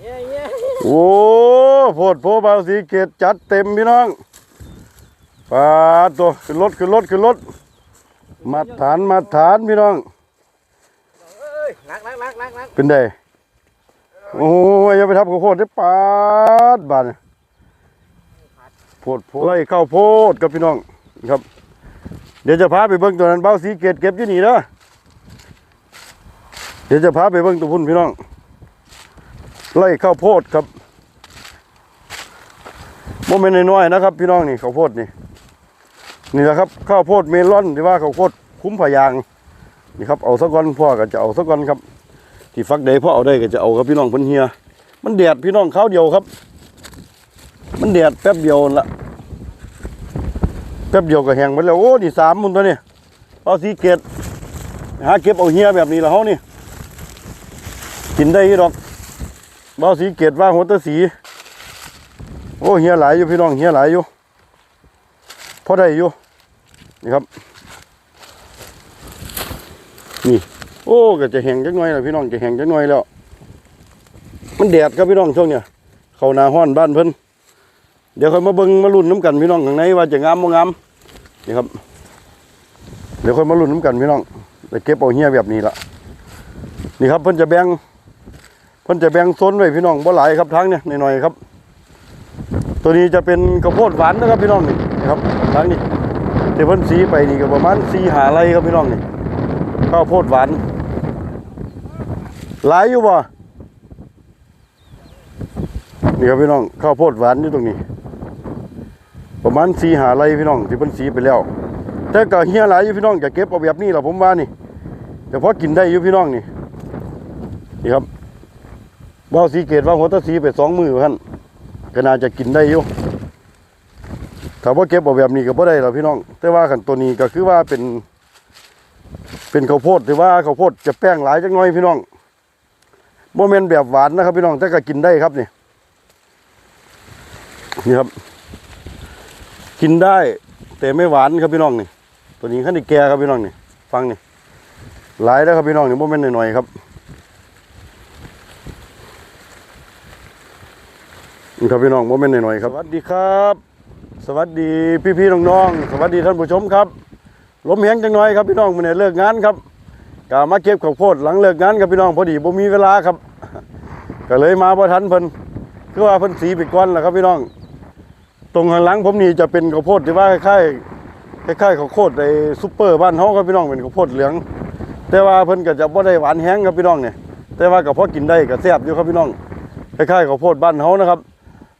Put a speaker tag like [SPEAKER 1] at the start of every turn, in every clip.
[SPEAKER 1] เนี่ยเนี่ย
[SPEAKER 2] โอ้โพดโพเบาสีเกตจัดเต็มพี่น้องปาดตัวขึ้นรถขึ้นรถขึ้นรถมาฐานมาฐานพี่น้อง
[SPEAKER 1] เอ้ยนักนักนักนักนัก
[SPEAKER 2] เป็นไดโอ้ยอย่าไปทับข้าวโพดได้ปาดบาดเนี่ยโพดโพดไล่ข้าวโพดกับพี่น้องครับ เดี๋ยวจะพาไปเบิ่งตัวนั้นเบาสีเกตเก็บอยู่นี่เด้อเดี๋ยวจะพาไปเบิ่งตัวพุ่นพี่น้อง ไล่ข้าวโพดครับโมเมนต์น้อยๆนะครับ พี่น้องนี่ข้าวโพดนี่นี่แหละครับข้าวโพดเมลอนที่ว่าข้าวโพดคุ้มผายางนี่ครับเอาสักก้อนพ่อก็จะเอาสักก้อนครับ ที่ฟักได้พ่อเอาได้ก็จะเอาครับพี่น้องพิ่นเฮียมันแดดพี่น้องข้าวเดียวครับ มันแดดแป๊บเดียวละแป๊บเดียวก็แห้งหมดแล้วโอ้นี่สามมุนตัวนี่เอาสีเกตหาเก็บเอาเฮียแบบนี้ละเฮานี่กินได้ยู่ดอก เบาสีเกตว่าหัวตะสี โอ้เฮียหลายอยู่พี่น้องเฮียหลายอยู่พอได้อยู่นี่ครับ นี่โอ้ก็จะแห้งจักหน่อยแล้วพี่น้องจะแห้งจักหน่อยแล้ว มันแดดครับพี่น้องช่วงเนี้ยเขานาห้อนบ้านเพิ่นเดี๋ยวค่อยมาเบิ่งมาลุ้นน้ำกันพี่น้องข้างในว่าจะงามบ่งามนี่ครับ เดี๋ยวค่อยมาลุ้นน้ำกันพี่น้องไปเก็บเอาเฮียแบบนี้ละนี่ครับเพิ่นจะแบ่ง เพิ่นจะแบ่งโซนไว้พี่น้องบ่หลายครับทางเนี่ยหน่อยๆครับ ตัวนี้จะเป็นข้าวโพดหวานนะครับพี่น้องนี่นะครับทางนี้ที่เพิ่นสีไปนี่ก็ประมาณสีหาไรครับพี่น้องนี่ข้าวโพดหวานหลายอยู่บ่นี่ครับพี่น้องข้าวโพดหวานอยู่ตรงนี้ ประมาณสีหาไรพี่น้องที่เพิ่นสีไปแล้วแต่ก็เฮียหลายอยู่พี่น้องจะเก็บเอาแบบนี้ล่ะผมว่านี่แต่พอกินได้อยู่พี่น้องนี่นี่ครับ บ่าสีเกตว่าหัวตะสีไปสองมือท่านก็น่าจะกินได้อยู่ถ้าว่าเก็บเอาแบบนี้ก็บ่ได้หรอพี่น้อง แต่ว่าขันตัวนี้ก็คือว่าเป็น เป็นข้าวโพดที่ว่าข้าวโพดจะแป้งหลายจักน่อยพี่น้องโมเมนแบบหวานนะครับ พี่น้องแต่ก็กินได้ครับนี่นี่ครับ กินได้ แต่ไม่หวานครับพี่น้องนี่ ตัวนี้ขั้นแก่ครับพี่น้องนี่ ฟังนี่หลายแล้วครับพี่น้องนี่โมเมนต์หน่อยๆครับ ครับพี่น้องโมเมนต์หน่อยๆครับ สวัสดีครับ สวัสดีพี่ๆน้องๆสวัสดีท่านผู้ชมครับลมแห้งจังหน่อยครับพี่น้องมื่อนี้เลิกงานครับกามาเก็บข้าวโพดหลังเลิกงานครับพี่น้องพอดีบ่มีเวลาครับ ก็เลยมาบ่ทันเพิ่นคือว่าเพิ่นสีไปก่อนแหละครับพี่น้อง ตรงข้างหลังผมนี่จะเป็นข้าวโพดที่ว่าคล้ายๆคล้ายๆข้าวโพดในซุปเปอร์บ้านเฮาครับพี่น้องเป็นข้าวโพดเหลือง แต่ว่าเพิ่นก็จะบ่ได้หวานแห้งครับพี่น้องเนี่ยแต่ว่าก็พอกินได้ก็แซ่บอยู่ครับพี่น้องคล้ายๆข้าวโพดบ้านเฮานะครับ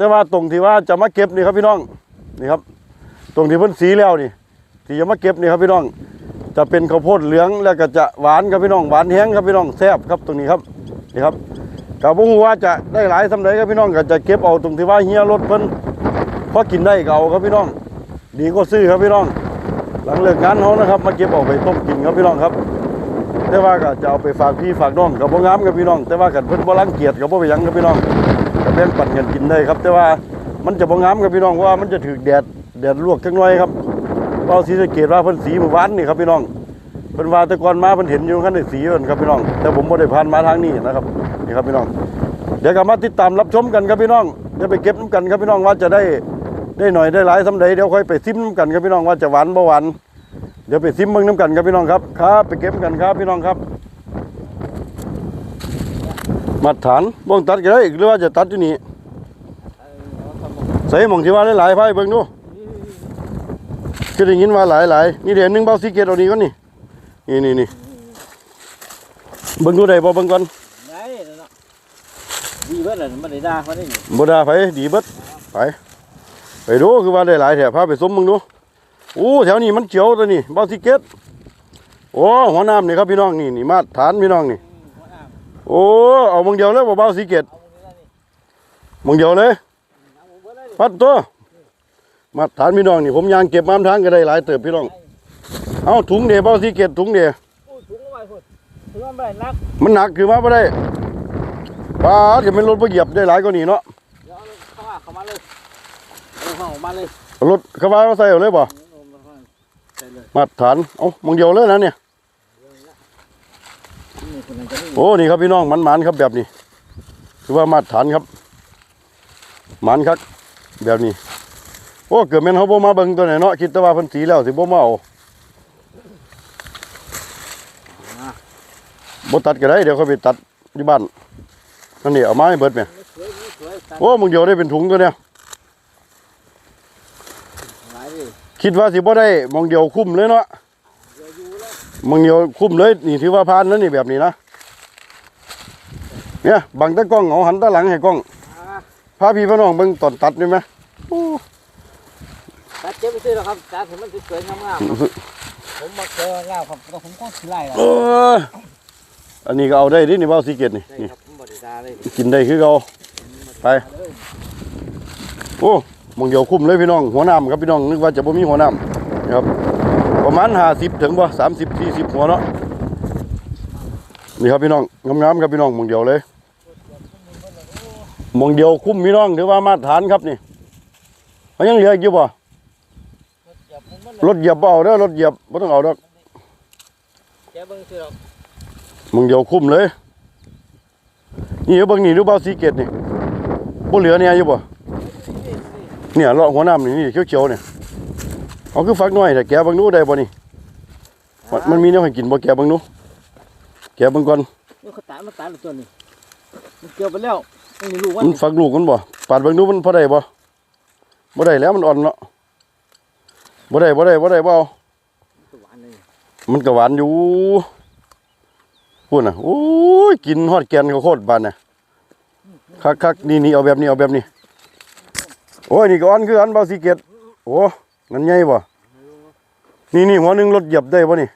[SPEAKER 2] แต่ว่าตรงที่ว่าจะมาเก็บนี่ครับพี่น้องนี่ครับ ตรงที่เพิ่นสีแล้วนี่ ที่จะมาเก็บนี่ครับพี่น้อง จะเป็นข้าวโพดเหลืองแล้วก็จะหวานครับพี่น้องหวานแห้งครับพี่น้องแซ่บครับตรงนี้ครับนี่ครับกับผมว่าจะได้หลายสำไรครับพี่น้องก็จะเก็บเอาตรงที่ว่าเฮียรถเพิ่นพอกินได้ก็เอาครับพี่น้อง ดีก็ซื้อครับพี่น้อง หลังเลิกงานเขานะครับ มาเก็บเอาไปต้มกินครับพี่น้องครับแต่ว่าก็จะเอาไปฝากพี่ฝากน้องกับพ่งามกับพี่น้อง แต่ว่ากันเพิ่นบ่รังเกียจกับบ่ไปยังกับพี่น้อง แบ่งปันกันกินได้ครับ แต่ว่ามันจะบ่งามกับพี่น้องเพราะว่ามันจะถูกแดดแดดลวกจังหน่อยครับเป้าสีสเกตว่าเพิ่นสีเมื่อวานนี่ครับพี่น้องเพิ่นว่าต่ก่อนมาเพิ่นเห็นอยู่คันได้สีเพิ่นครับพี่น้อง แต่ผมบ่ได้ผ่านมาทางนี้นะครับนี่ครับพี่น้อง เดี๋ยวก็มาติดตามรับชมกันครับพี่น้องเดี๋ยวไปเก็บน้ำกันครับพี่น้องว่าจะได้ได้หน่อยได้หลายสำใดเดี๋ยวค่อยไปซิมน้ำกันครับพี่น้องว่าจะหวานบ่หวานเดี๋ยวไปซิมเบิ่งน้ำกันครับพี่น้องครับครับ ไปเก็บกันครับพี่น้องครับ มาตรฐานบ่งตัดก็ได้หรือว่าจะตัดอยู่นี่ใส่หมองที่ว่าหลายๆไฟเบิ่งดูคือได้ยินว่าหลายๆนี่เดี๋ยวหนึงเบาสีเกตเอานี่ก่อนนี่นี่นี่นี่เบิ่งดูได้บ่เบิ่งก่อน
[SPEAKER 1] ได้แล้วเนาะดีเบิดเลยมันได้ด่าเขาได้นี่
[SPEAKER 2] บ่ได้ไปดีเบิดไปไปดูคือว่าได้หลายแถบพาไปสมมึงดูโอ้แถวนี้มันเขียวตัวนี้เบาสีเกตโอ้หัวน้ำนี่ครับพี่น้องนี่นี่มาตรฐานพี่น้องนี่
[SPEAKER 1] หัวหน้า
[SPEAKER 2] โอ้เอามึงเดียวเลยบ่เบาสีเกต
[SPEAKER 1] เมือ
[SPEAKER 2] งเดียวเลยพัดตัวมาฐานพี่น้องนี่ผมยางเก็บมามทางก็ได้หลายเติบพี่น้องเอาถุงเดียวเบาสีเกตถุงเดียวมันหนักคือมาไม่ได้ปลาจะเป็นรถไปเหยียบได้หลายกว่านี้เนาะ
[SPEAKER 1] เดี๋ยวเข้ามาเลยเอาเข้ามาเลย
[SPEAKER 2] รถเข้ามาใส่เลยบ่
[SPEAKER 1] เอามา
[SPEAKER 2] ฐานเอ้ามองเดียวเลยนะเนี่ย โอ้นี่ครับพี่น้องมันหมันครับแบบนี้ถือว่ามาตรฐานครับหมันครับแบบนี้ โอ้เกิดแม่นเขาบ่มาเบิ่งตัวไหนเนาะคิดแต่ว่าพิ่นสีแล้วสิบ่มาเอาบ่ตัดก็ได้เดี๋ยวเขาไปตัดที่บ้านนั่นนี่เอามาให้เบิดแม่
[SPEAKER 1] สวย
[SPEAKER 2] โอ้มึงเดียวได้เป็นถุงตัวเนี้ย
[SPEAKER 1] หลายเลย
[SPEAKER 2] คิดว่าสิบ่ได้มองเดียวคุ้มเลยเนาะ
[SPEAKER 1] เดี๋ยวอยู่แล้ว
[SPEAKER 2] มองเดียวคุ้มเลยนี่ถือว่าผ่านแล้วนี่แบบนี้นะเนี่ยบังตะกล้องเอาหันตะหลังให้กล้อง
[SPEAKER 1] อ่า
[SPEAKER 2] พาพี่พี่น้องเบิ่งตอนตัดได้ไหมโอ้
[SPEAKER 1] ตัดเจ็บไปซื้อแล้วครับตัดให้มันสวยๆงามๆครับผมมาเจองามครับแต่ผมก็สิไล่แล้ว
[SPEAKER 2] เอออันนี้ก็เอาได้ดินี่เบ้าสีเกตนี่
[SPEAKER 1] ได้
[SPEAKER 2] นี่
[SPEAKER 1] ครับผมบ่ได้ด่าเลย
[SPEAKER 2] กินได้คือเขาไปโอ้มองเดียวคุ้มเลยพี่น้องหัวน้ำครับพี่น้องนึกว่าจะบ่มีหัวน้ำนะครับ ประมาณห้าสิบถึงบ่สามสิบสี่สิบหัวเนาะนี่ครับพี่น้องงามๆครับพี่น้องมองเดียวเลยมองเดียวคุ้มพี่น้องถือว่ามาตรฐานครับนี่เขายังเหลืออีกอยู่บ่
[SPEAKER 1] อย่าผมมัน
[SPEAKER 2] รถเหยียบบ่เอาเด้อรถเหยียบบ่ต้องเอาดอก
[SPEAKER 1] แกเบิ่งซื้อหรอก
[SPEAKER 2] มองเดียวคุ้มเลย นี่เอาเบิ่งนี่ดูเบาสีเกตนี่บ่เหลือเนี่ยอยู่บ่เนี่ยเลาะหัวน้ำนี่นี่เขียวๆเนี่ย เอาคือฟักน้อยแต่แกะเบังนู้ได้บ่นี่มันมันมีแนวให้กินบ่แกะเบังนู้แกะเบังก่อน
[SPEAKER 1] นี่เขาตายมาตายแล้วตัวนี้มันเกี่ยวไปแล้วมันมีลูกมัน
[SPEAKER 2] มันฟักลูกมันบ่ปาดเบังนู้มันพอได้บ่บ่ได้แล้วมันอ่อนเนาะบ่ได้บ่ได้บ่ได้บ่เอา
[SPEAKER 1] ตัวหวานเลย
[SPEAKER 2] มันก็หวานอยู่พูดน่ะโอ้ยกินฮอดแกนข้าวโคตรบานน่ะคักๆนี่นี่เอาแบบนี้เอาแบบนี้โอ้ยนี่ก็อ่อนคืออันเบาสีเกตโอ้ นั่นใหญ่บ่นี่นี่หัวหนึงรถเหยียบได้บ่นี่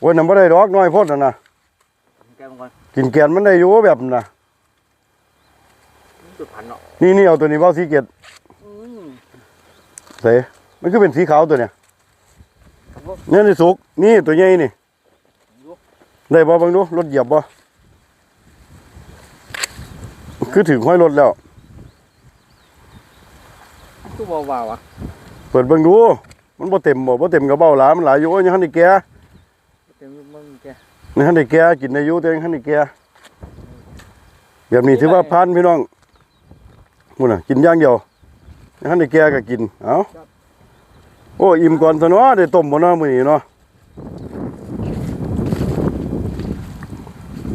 [SPEAKER 2] โอ้ยนำบ่ได้ดอกน้อยโพดน่ะนะ
[SPEAKER 1] แกมันก่อน
[SPEAKER 2] กินแกนมันได้อยู่แบบนั้นนะ
[SPEAKER 1] จุดพันเนาะ
[SPEAKER 2] นี่นี่เอาตัวนี้เบาสีเกต
[SPEAKER 1] อืม
[SPEAKER 2] ใส่มันคือเป็นสีขาวตัวเนี่ยเนี่ยนี่สุกนี่ตัวใหญ่นี่ได้บ่เบังดูรถเหยียบบ่คือถึงห้อยรถแล้ว
[SPEAKER 1] ตัวเบาๆอะ
[SPEAKER 2] เปิดเบิ่งดู มันบ่เต็มบ่บ่เต็มกระเบ้าหลามันหลายอยู่โอ้ยยังหันได้แก่
[SPEAKER 1] เต็มมึงแก
[SPEAKER 2] ยังหันได้แก่กินได้อยู่แต่ยังหันได้แก่แบบนี้ถือว่าผ่านพี่น้องมุ่นน่ะกินอย่างเดียวยังหันได้แก่ก็กิน เอ้าโอ้อิ่มก่อนซะเนาะได้ต้มบ่เนาะมื้อนี้เนาะ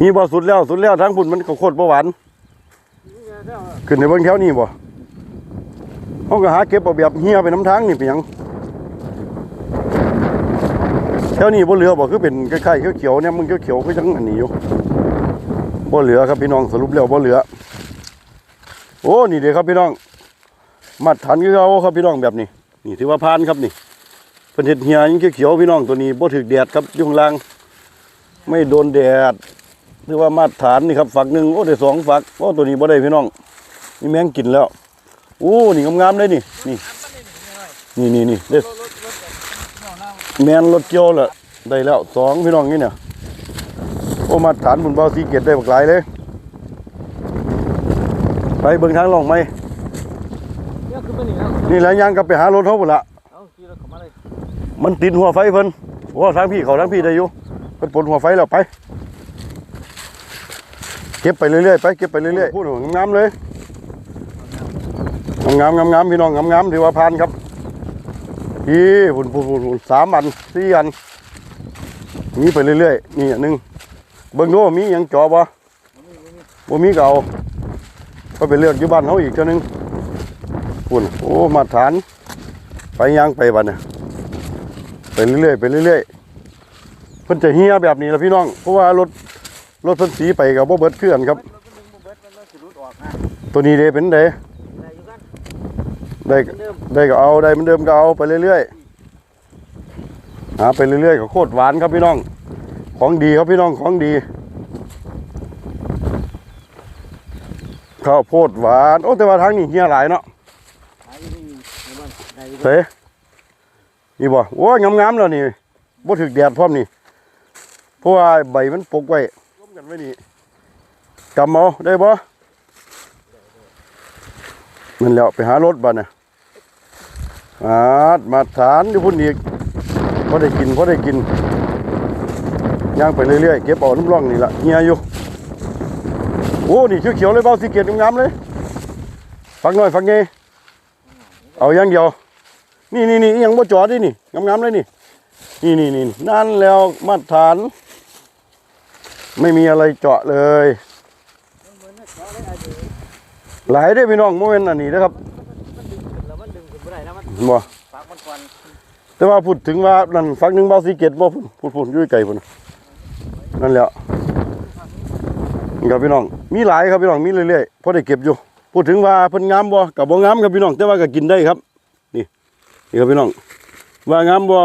[SPEAKER 2] นี่บ่สุดแล้วสุดแล้วทางพุ่นมันก็โคตรบ่หวานขึ้นในเบิ่งแถวนี้บ่ เฮาก็หาเก็บเอาแบบเหี่ยไปน้ำทางนี่เป็นยังแถวนี้บ่เหลือบ่คือเป็นคล้ายๆเขียวๆเนี่ยมึงเขียวๆคือจังอันนี้อยู่บ่เหลือครับพี่น้องสรุปแล้วบ่เหลือ โอ้นี่เด้ครับพี่น้องมาตรฐานคือเขาครับพี่น้องแบบนี้ นี่ถือว่าผ่านครับนี่เพิ่นเฮ็ดเหียยังเขียวๆพี่น้องตัวนี้บ่ถึกแดดครับอยู่ข้างล่าง ไม่โดนแดดถือว่ามาตรฐานนี่ครับฝักหนึ่งโอ้ได้สองฝักโอ้ตัวนี้บ่ได้พี่น้องนี่แมงกินแล้ว โอ้นี่งามๆเลยนี่นี่นี่นี่นี่ได้แมนรถเกี่ยวแหละได้แล้วสองพี่น้องนี่เนี่ยโอ้มาฐานบุญเบาสีเกตได้บักหลายเลย ไปเบิ่งทางลองไหม
[SPEAKER 1] เนี่ยคือมันนี่แล้ว
[SPEAKER 2] นี่แหละย่างกลับไปหารถเขาพุ่นละ
[SPEAKER 1] เอาขี่รถเข้ามาเลย
[SPEAKER 2] มันติดหัวไฟเพิ่นโอ้ทางพี่เขาทางพี่ได้อยู่เพิ่นปลดหัวไฟแล้วไป เก็บไปเรื่อยๆไปเก็บไปเรื่อยๆพูดงามๆเลย งามๆงามพี่น้องงามๆถือว่าผ่านครับพี่พุ่นพุ่นพุ่นสามอันสี่อันมีไปเรื่อยๆนี่อันหนึงเบิ่งดูว่ามียังจอบ่บ่มีเก็เอาก็ไปเลือกอยู่บ้านเขาอีกเท่านึงพุ่นโอ้มาฐาน ไปย่างไปบัดเนี่ยไปเรื่อยๆไปเรื่อยๆเพิ่นจะเฮียแบบนี้ละพี่น้องเพราะว่ารถรถเพิ่นสีไปกับบ่เบิดเคลื่อนครับ ตัวนี้เดเป็นได
[SPEAKER 1] ย์
[SPEAKER 2] ได้
[SPEAKER 1] เหมือนเดิม
[SPEAKER 2] ได้ก็เอาได้เหมือนเดิมก็เอาไปเรื่อยๆหาไปเรื่อยๆก็โคตรหวานครับพี่น้อง ของดีครับพี่น้องของดี ข้าวโพดหวาน โอ้แต่ว่าทางนี้เฮียหลายเนาะ
[SPEAKER 1] หาอยู่นี่ในบ้านได้อยู่
[SPEAKER 2] เสนี่บ่โอ้ยงามๆแล้วนี่บ่ถึกแดดพร้อมนี่เพราะว่าใบมันปกไว้ร่วมกันไว้นี่กำเอาได้บ่นั่นแหล้วไปหารถบ่น่ะ อาดมาทานอยู่พุ่นอีกพอได้กินพอได้กินย่างไปเรื่อยๆเก็บเอาน้ำร่องนี่ละเฮียอยู่โอ้นี่เขียวๆเลยเบาสีเกตงามเลยฟังหน่อยฟังไงเอาอย่างเดียว นี่นี่นี่ยังบ่จอดดินี่งามๆเลยนี่ นี่นี่นี่นั่นแล้วมาตรฐาน ไม่มีอะไรเจาะเลย
[SPEAKER 1] หลา
[SPEAKER 2] ยได้พี่น้องโมเมนต์อันนี้นะครับ บ่
[SPEAKER 1] ฝากมันก่อน
[SPEAKER 2] แต่ว่าพูดถึงว่านั่นฟักหนึ่งเบาสีเกตบ่พูดพูดพูดอยู่ไกลพุ่นนั่นแหละนี่ครับพี่น้อง มีหลายครับพี่น้องมีเรื่อยๆพอได้เก็บอยู่ พูดถึงว่าเพิ่นงามบ่กับบ่งามครับพี่น้องแต่ว่าก็กินได้ครับ นี่นี่ครับพี่น้อง ว่างามบ่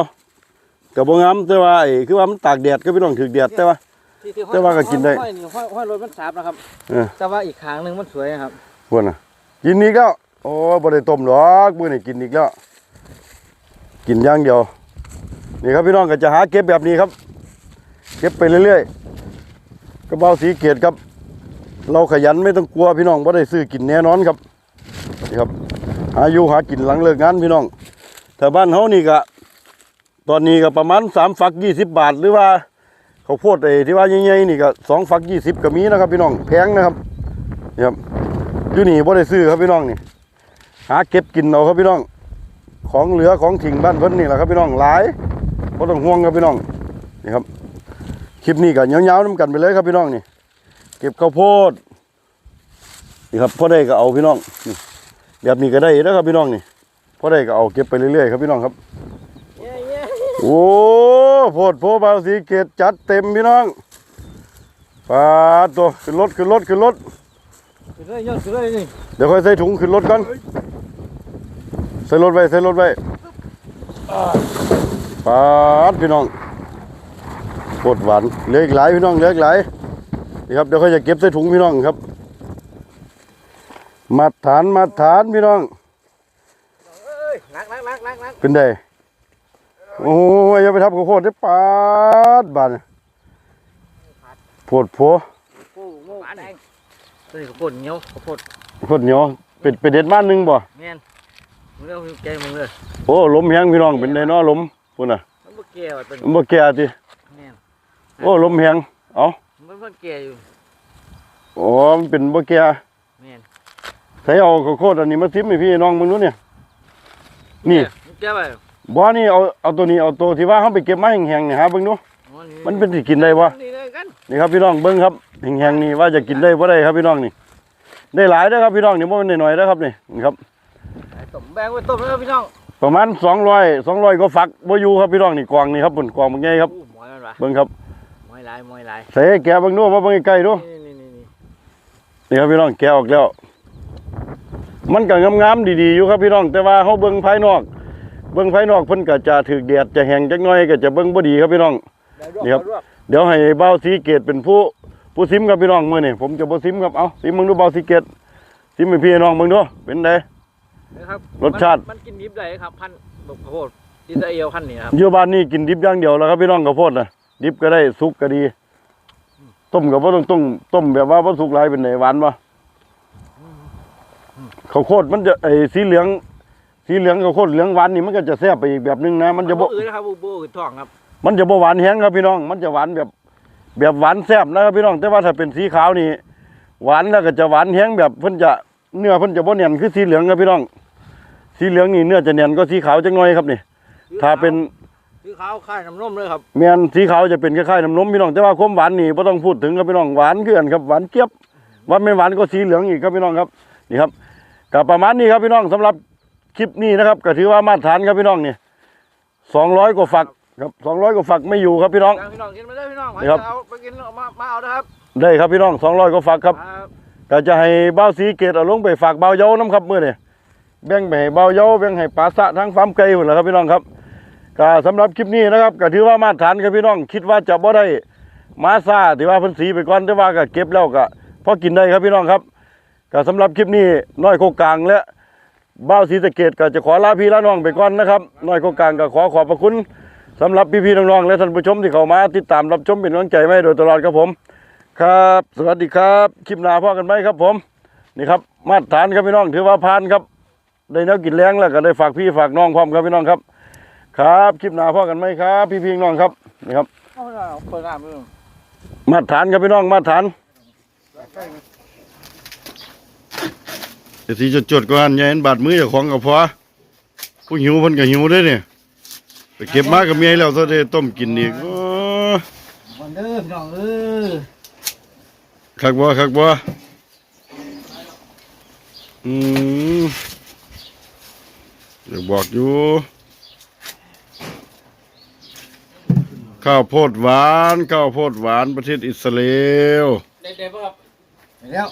[SPEAKER 2] กับบ่งามแต่ว่าไอ้คือว่ามันตากแดดครับพี่น้องถึกแดดแต่ว่า
[SPEAKER 1] ที่ที่ห้อย
[SPEAKER 2] แต่ว่าก็กินได้
[SPEAKER 1] ห้อยนี่ห้อยห้อยรถมันสาบนะครับ
[SPEAKER 2] เออ
[SPEAKER 1] แต่ว่าอีกขางหนึ่งมันสวยนะครับ
[SPEAKER 2] พวกน่ะกินอีกแล้ว โอ้บ่ได้ต้มหรอกมื้อนี้กินอีกแล้ว กินอย่างเดียว นี่ครับพี่น้องก็จะหาเก็บแบบนี้ครับ เก็บไปเรื่อยๆกระเป๋าสีเกตครับ เราขยันไม่ต้องกลัวพี่น้องบ่ได้ซื้อกินแน่นอนครับนี่ครับ หาอยู่หากินหลังเลิกงานพี่น้องถ้าบ้านเฮานี่ก็ตอนนี้ก็ประมาณ3ฝัก20บาท หรือว่าเขาโพดไอ้ที่ว่าใหญ่ๆนี่ก็2ฝัก20ก็มีนะครับพี่น้องแพงนะครับนี่ครับอยู่นี่บ่ได้ซื้อครับพี่น้องนี่ หาเก็บกินเอาครับพี่น้อง ของเหลือของถิ่งบ้านเพิ่นนี่แหละครับพี่น้องหลายบ่ต้องห่วงครับพี่น้องนี่ครับคลิปนี้ก็ยาวๆนํกันไปเลยครับพี่น้องนี่ เก็บข้าวโพดนี่ครับพอได้ก็เอาพี่น้องนี่แบบนี้ก็ได้นะครับพี่น้องนี่พอได้ก็เอาเก็บไปเรื่อยๆครับพี่น้องครับ
[SPEAKER 1] เย้เย้
[SPEAKER 2] โอ้โพดโพบาวสีเกตจัดเต็มพี่น้องปาดตัวขึ้นรถขึ้นรถขึ้นรถ
[SPEAKER 1] ขึ้นเลยยอดขึ้นเลยนี่
[SPEAKER 2] เดี๋ยวค่อยใส่ถุงขึ้นรถก่อน ใส่รถไว้ใส่รถไว้ปาดพี่น้องโคตรหวานเหลืออีกหลายพี่น้องเหลืออีกหลายนี่ครับเดี๋ยวค่อยจะเก็บใส่ถุงพี่น้องครับ มาตรฐานมาตรฐานพี่น้อง
[SPEAKER 1] เอ้ยนักนักนักนักนัก
[SPEAKER 2] เป็นไดโอ้ยอย่าไปทับข้าวโพดได้ปาดบานโพดโพ
[SPEAKER 1] โอ้โหหวานแดงเฮ้ยข้าวโพดเหนียวข้าวโพด
[SPEAKER 2] โพดเหนียวเป็ดเป็ดเด็ดบ้านหนึงบ่
[SPEAKER 1] แม่น มึงเอาแกมึงเลย
[SPEAKER 2] โอ้ลมแห้งพี่น้องเป็นไดเนาะลมพุ่นน่ะ
[SPEAKER 1] มันบ่แก่ว่ะเป็น
[SPEAKER 2] มันบ่แก่ติ
[SPEAKER 1] แม่น
[SPEAKER 2] โอ้ลมแห้งเอ้า
[SPEAKER 1] มันเพิ่งแก่อยู่
[SPEAKER 2] อ๋อมันเป็นบ่แก่
[SPEAKER 1] แม่น
[SPEAKER 2] ใส่เอาข้าวโพดอันนี้มาซิมให้พี่น้องมึงดูเนี่ย นี่
[SPEAKER 1] มันแก่ไป
[SPEAKER 2] บ่นี่เอาเอาตัวนี้เอาตัวที่ว่าเฮาไปเก็บมาแห้งๆนี่หาเบิ่งดู
[SPEAKER 1] อ๋อ
[SPEAKER 2] มันเป็นสิกินได้บ่
[SPEAKER 1] นี่เลยกัน
[SPEAKER 2] นี่ครับพี่น้องเบิ่งครับแห้งๆนี่ว่าจะกินได้บ่ได้ครับพี่น้องนี่ได้หลายเด้อครับพี่น้องนี่บ่แม่นน้อยๆเด้อครับนี่นี่ครับ
[SPEAKER 1] ไอ้ต้มแบงไว้ต้มแล้วพี่น้อง
[SPEAKER 2] ประมาณ200 200ก็ฝักบ่อยู่ครับพี่น้องนี่กองนี่ครับปุ่นกองมันใหญ่ครับ
[SPEAKER 1] อู้หมอยมันวะ
[SPEAKER 2] เบิ่งครับ
[SPEAKER 1] หมอยหลายหมอยหลาย
[SPEAKER 2] ใส่ให้แกะเบิ่งดูมาเบิ่งใกล้ๆดู
[SPEAKER 1] นี่นี่นี่นี่
[SPEAKER 2] นี่ครับพี่น้องแกะออกแล้ว มันก็งามๆดีๆอยู่ครับพี่น้อง แต่ว่าเฮาเบิ่งภายนอก เบิ่งภายนอกเพิ่นก็จะถึกแดดจะแห้งจักหน่อยก็จะเบิ่งบ่ดีครับพี่น้อง นี่ครับ เดี๋ยวให้เบาสีเกตเป็นผู้ผู้ซิมครับพี่น้องมื้อนี้ผมจะบ่ซิมครับเอาซิมมึงดูเบาสีเกตซิมให้พี่น้องมึงดูเป็นได
[SPEAKER 1] นะครับ
[SPEAKER 2] รสชาติ
[SPEAKER 1] มันมันกินดิบได้ครับ พันธุ์แบบข้าวโพดอิสราเอลพันธุ์นี่ครับ
[SPEAKER 2] อยู่บ้านนี่กินดิบอย่างเดียวแล้วครับพี่น้องข้าวโพดน่ะดิบก็ได้สุกก็ดี ต้มก็บ่ต้องต้มต้มแบบว่าบ่สุกหลายเป็นไดหวานบ่ข้าวโพดมันจะไอ้สีเหลือง สีเหลืองข้าวโพดเหลืองหวานนี่มันก็จะแซ่บไปอีกแบบนึงนะมันจะบ่
[SPEAKER 1] อื่นนะครับบูบูอื่นท้องครับ
[SPEAKER 2] มันจะบ่หวานแห้งครับพี่น้อง มันจะหวานแบบ แบบหวานแซ่บนะครับพี่น้องแต่ว่าถ้าเป็นสีขาวนี่หวานแล้วก็จะหวานแห้งแบบเพิ่นจะเนื้อเพิ่นจะบ่แน่นคือสีเหลืองครับพี่น้อง สีเหลืองนี่เนื้อจะแน่นก็สีขาวจังหน่อยครับนี่ ถ้าเป็น
[SPEAKER 1] สีขาวคล้ายน้ำนมเลยครับ
[SPEAKER 2] แมนสีขาวจะเป็นคล้ายๆน้ำนมพี่น้องแต่ว่าความหวานนี่บ่ต้องพูดถึงครับพี่น้องหวานคือกันครับหวานเจี๊ยบว่าไม่หวานก็สีเหลืองอีกครับพี่น้องครับนี่ครับก็ประมาณนี้ครับพี่น้องสำหรับคลิปนี้นะครับก็ถือว่ามาตรฐานครับพี่น้องนี่200กว่าฝักครับ200กว่าฝักไม่อยู่ครับพี่น้อง
[SPEAKER 1] พี่น้องกินมาได้พี่น้อง
[SPEAKER 2] นี่ครับ
[SPEAKER 1] เอาไปกินเอามามาเอานะครับ
[SPEAKER 2] ได้ครับพี่น้อง200กว่าฝักครับ
[SPEAKER 1] ครับ
[SPEAKER 2] ก็จะให้เบ้าสีเกตเอาลงไปฝากเบ้าเยาน้ำครับมื้อนี้ แบ่งไปให้เบาเยาแบ่งให้ปลาสะทั้งฟาร์มไก่หมดแล้วครับพี่น้องครับก็สำหรับคลิปนี้นะครับก็ถือว่ามาตรฐานครับพี่น้อง คิดว่าจะบ่ได้มาซาที่ว่าพิ่นสีไปก่อนแต่ว่าก็เก็บแล้วก็พอกินได้ครับพี่น้องครับก็สำหรับคลิปนี้น้อยโคกลางและเบ้าสีสะเกตก็จะขอลาพี่ลาน้องไปก่อนนะครับน้อยโคกลางก็ขอขอบพระคุณสำหรับพี่ๆน้องๆและท่านผู้ชมที่เข้ามาติดตามรับชมเป็นกำลังใจมาโดยตลอดครับผม ครับ สวัสดีครับ คลิปหน้าพ่อกันไหมครับผม นี่ครับ มาตรฐานครับพี่น้องถือว่าผ่านครับ ได้แนวกินแรงแล้วก็ได้ฝากพี่ฝากน้องพร้อมครับพี่น้องครับ ครับคลิปหน้าพ่อกันไหมครับ พี่พี่น้องครับนี่ครับ
[SPEAKER 1] เอาเอาเปิดน้ำเลย
[SPEAKER 2] มาตรฐานครับพี่น้องมาตรฐานแต่ที่จดๆก็หันอย่าเห็นบาดมือเจ้าของก็พอผู้หิวเพิ่นก็หิวเด้อเนี่ยไปเก็บมากับเมียแล้วซะเด้ต้มกินอีกโอ้
[SPEAKER 1] วันเด้อพี่น้องเออ
[SPEAKER 2] คักบ่คักบ่อืม เดี๋ยวบอกอยู่ ข้าวโพดหวาน ข้าวโพดหวานประเทศอิสราเอล
[SPEAKER 1] เด็ดๆป่ะครับ ไปแล้ว